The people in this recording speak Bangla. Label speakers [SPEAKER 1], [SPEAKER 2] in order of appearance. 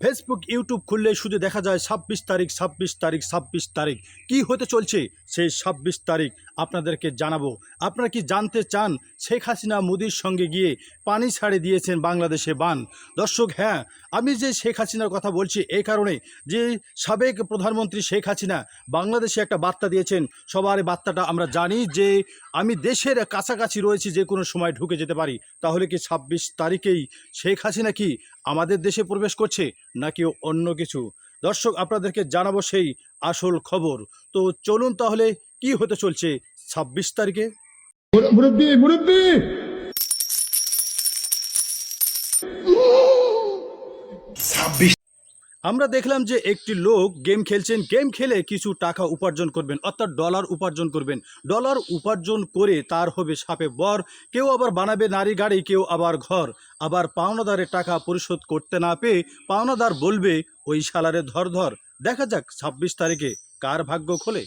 [SPEAKER 1] ফেসবুক ইউটিউব খুললে শুধু দেখা যায় ছাব্বিশ তারিখ ছাব্বিশ তারিখ ছাব্বিশ তারিখ। কি হতে চলছে সেই ছাব্বিশ তারিখ আপনাদেরকে জানাব। আপনারা কি জানতে চান শেখ হাসিনা মোদির সঙ্গে গিয়ে পানি ছাড়ে দিয়েছেন বাংলাদেশে বান। দর্শক হ্যাঁ আমি যে শেখ হাসিনার কথা বলছি এই কারণে যে সাবেক প্রধানমন্ত্রী শেখ হাসিনা বাংলাদেশে একটা বার্তা দিয়েছেন, সবার বার্তাটা আমরা জানি যে আমি দেশের কাছাকাছি রয়েছি, যে কোনো সময় ঢুকে যেতে পারি। তাহলে কি ছাব্বিশ তারিখেই শেখ হাসিনা কি আমাদের দেশে প্রবেশ করছে, নাকি অন্য কিছু? দর্শক, আপনাদেরকে জানাব সেই আসল খবর। তো চলুন তাহলে কি হতে চলছে ছাব্বিশ তারিখে?
[SPEAKER 2] মুরব্বী মুরব্বী
[SPEAKER 1] আমরা দেখলাম যে একটি লোক গেম খেলছেন গেম খেলে কিছু টাকা উপার্জন করবেন অর্থাৎ ডলার উপার্জন করবেন। ডলার উপার্জন করে তার হবে সাপে বর কেউ আবার বানাবে নারী গাড়ি কেউ আবার ঘর। আবার পাওনাদারের টাকা পরিশোধ করতে না পেয়ে পাওনাদার বলবে ওই শালারে ধর ধর। দেখা যাক ছাব্বিশ তারিখে কার ভাগ্য খোলে।